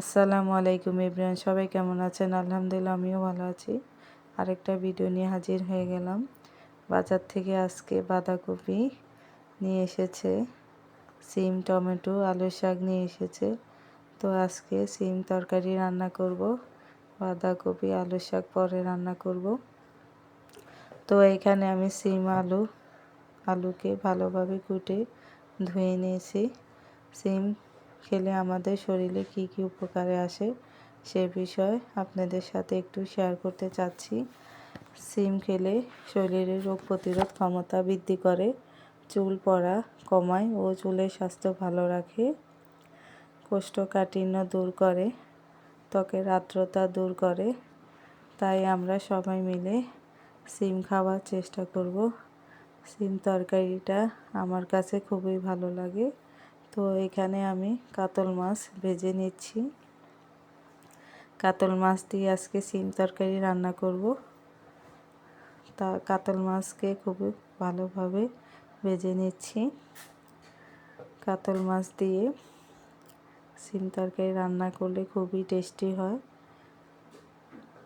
আসসালামু আলাইকুম ইব্রাহিম, সবাই কেমন আছেন? আলহামদুলিল্লাহ, আমিও ভালো আছি। আরেকটা ভিডিও নিয়ে হাজির হয়ে গেলাম। বাজার থেকে আজকে বাঁধাকপি নিয়ে এসেছে, সিম, টমেটো, আলু শাক নিয়ে এসেছে। তো আজকে সিম তরকারি রান্না করব, বাঁধাকপি, আলু শাক পরে রান্না করব। তো এখানে আমি সিম, আলু, আলুকে ভালোভাবে কুটে ধুয়ে নিয়েছি। সিম খেলে আমাদের শরীরে কি কি উপকারে আসে সে বিষয়ে আপনাদের সাথে একটু শেয়ার করতে চাচ্ছি। সিম খেলে শরীরের রোগ প্রতিরোধ ক্ষমতা বৃদ্ধি করে, চুল পড়া কমায় ও চুলের স্বাস্থ্য ভালো রাখে, কোষ্ঠকাঠিন্য দূর করে ত্বকের আর্দ্রতা দূর করে, তাই আমরা সবাই মিলে সিম খাওয়ার চেষ্টা করব। সিম তরকারিটা আমার কাছে খুবই ভালো লাগে। তো এখানে আমি কাতল মাছ ভেজে নিচ্ছি। কাতল মাছ দিয়ে আজকে সিম তরকারি রান্না করব। তা কাতল মাছকে খুবই ভালোভাবে ভেজে নিচ্ছি। কাতল মাছ দিয়ে সিম তরকারি রান্না করলে খুবই টেস্টি হয়।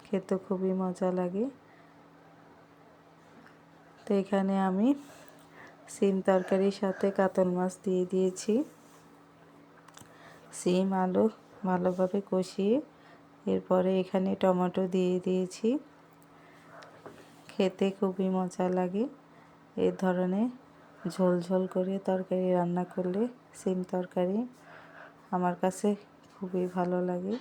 খেতে খুবই মজা লাগে। তো এখানে আমি সিম তরকারির সাথে কাতল মাছ দিয়ে দিয়েছি। সিম আলু ভালোভাবে কষিয়ে এরপরে এখানে টমেটো দিয়ে দিয়েছি। খেতে খুবই মজা লাগে। এ ধরনের ঝোল ঝোল করে তরকারি রান্না করলে সিম তরকারি আমার কাছে খুবই ভালো লাগে।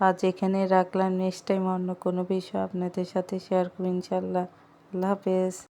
আজ এখানে রাখলাম। নেক্সট টাইম অন্য কোনো বিষয় আপনাদের সাথে শেয়ার করব ইনশাল্লাহ। আল্লাহ হাফেজ।